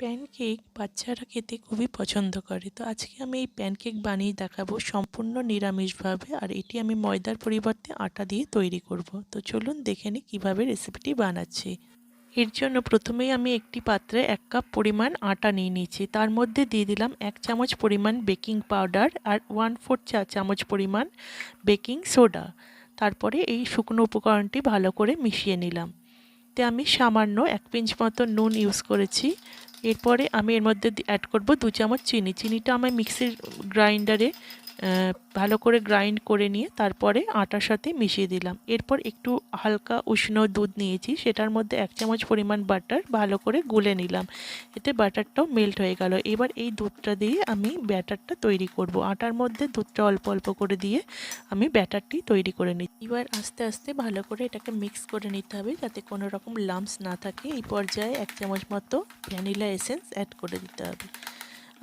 Pancake বাচ্চারা খেতে খুবই পছন্দ করে। তো আজকে আমি এই প্যানকেক বানিয়ে দেখাবো সম্পূর্ণ নিরামিষভাবে আর এটি আমি ময়দার পরিবর্তে আটা দিয়ে তৈরি করব। তো চলুন দেখে নিই কীভাবে রেসিপিটি বানাচ্ছি। এর জন্য প্রথমেই আমি একটি পাত্রে এক কাপ পরিমাণ আটা নিয়ে নিয়েছি। তার মধ্যে দিয়ে দিলাম এক চামচ পরিমাণ বেকিং পাউডার আর ওয়ান ফোর চা চামচ পরিমাণ বেকিং সোডা তারপরে এই শুকনো উপকরণটি ভালো করে মিশিয়ে নিলাম। তে আমি সামান্য এক পিঞ্চ মতো নুন ইউজ করেছি। এরপরে আমি এর মধ্যে অ্যাড করব দু চামচ চিনি। চিনিটা আমি মিক্সির গ্রাইন্ডারে ভালো করে গ্রাইন্ড করে নিয়ে তারপরে আটার সাথে মিশিয়ে দিলাম। এরপর একটু হালকা উষ্ণ দুধ নিয়েছি, সেটার মধ্যে এক চামচ পরিমাণ বাটার ভালো করে গুলে নিলাম। এতে বাটারটাও মেল্ট হয়ে গেল। এবার এই দুধটা দিয়ে আমি ব্যাটারটা তৈরি করব। আটার মধ্যে দুধটা অল্প অল্প করে দিয়ে আমি ব্যাটারটি তৈরি করে নিই এবার আস্তে আস্তে ভালো করে এটাকে মিক্স করে নিতে হবে যাতে কোনো রকম লাম্পস না থাকে। এই পর্যায়ে এক চামচ মতো ভ্যানিলা এসেন্স অ্যাড করে দিতে হবে।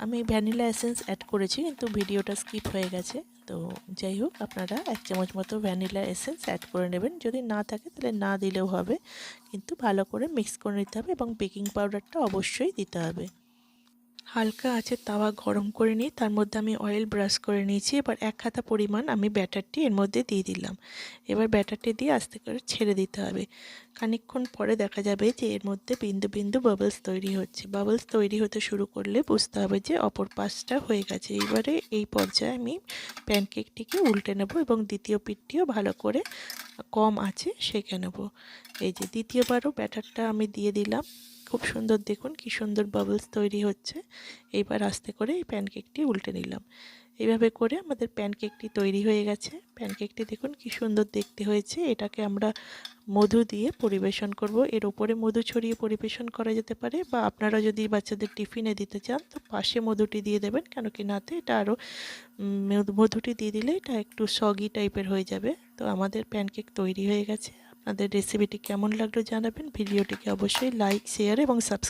আমি ভ্যানিলা এসেন্স অ্যাড করেছি, কিন্তু ভিডিওটা স্কিপ হয়ে গেছে। তো যাই হোক, আপনারা এক চামচ মতো ভ্যানিলা এসেন্স অ্যাড করে নেবেন। যদি না থাকে, তাহলে না দিলেও হবে, কিন্তু ভালো করে মিক্স করে নিতে হবে এবং বেকিং পাউডারটা অবশ্যই দিতে হবে। হালকা আছে, তাওয়া গরম করে নিয়ে তার মধ্যে আমি অয়েল ব্রাশ করে নিয়েছি। এবার এক খাতা পরিমাণ আমি ব্যাটারটি এর মধ্যে দিয়ে দিলাম। এবার ব্যাটারটি দিয়ে আস্তে করে ছেড়ে দিতে হবে। খানিকক্ষণ পরে দেখা যাবে যে এর মধ্যে বিন্দু বিন্দু বাবলস তৈরি হচ্ছে। বাবলস তৈরি হতে শুরু করলে বুঝতে হবে যে অপর পাশটা হয়ে গেছে। এবারে এই পর্যায়ে আমি প্যানকেকটিকে উল্টে নেব এবং দ্বিতীয় পিঠটিও ভালো করে কম আছে সেঁকে নেব। এই যে দ্বিতীয়বারও ব্যাটারটা আমি দিয়ে দিলাম। খুব সুন্দর দেখুন, কি সুন্দর বাবলস তৈরি হচ্ছে। এইবার আস্তে করে এই প্যানকেকটি উল্টে নিলাম। এইভাবে করে আমাদের প্যানকেকটি তৈরি হয়ে গেছে। প্যানকেকটি দেখুন, কি সুন্দর দেখতে হয়েছে। এটাকে আমরা মধু দিয়ে পরিবেশন করব। এর ওপরে মধু ছড়িয়ে পরিবেশন করা যেতে পারে বা আপনারা যদি বাচ্চাদের টিফিনে দিতে চান, তো পাশে মধুটি দিয়ে দেবেন। কেন কি নাতে এটা আরও মধুটি দিয়ে দিলে এটা একটু সগি টাইপের হয়ে যাবে। তো আমাদের প্যানকেক তৈরি হয়ে গেছে। আপনাদের রেসিপিটি কেমন লাগল জানাবেন? ভিডিওটিকে অবশ্যই লাইক শেয়ার এবং সাবস্ক্রাইব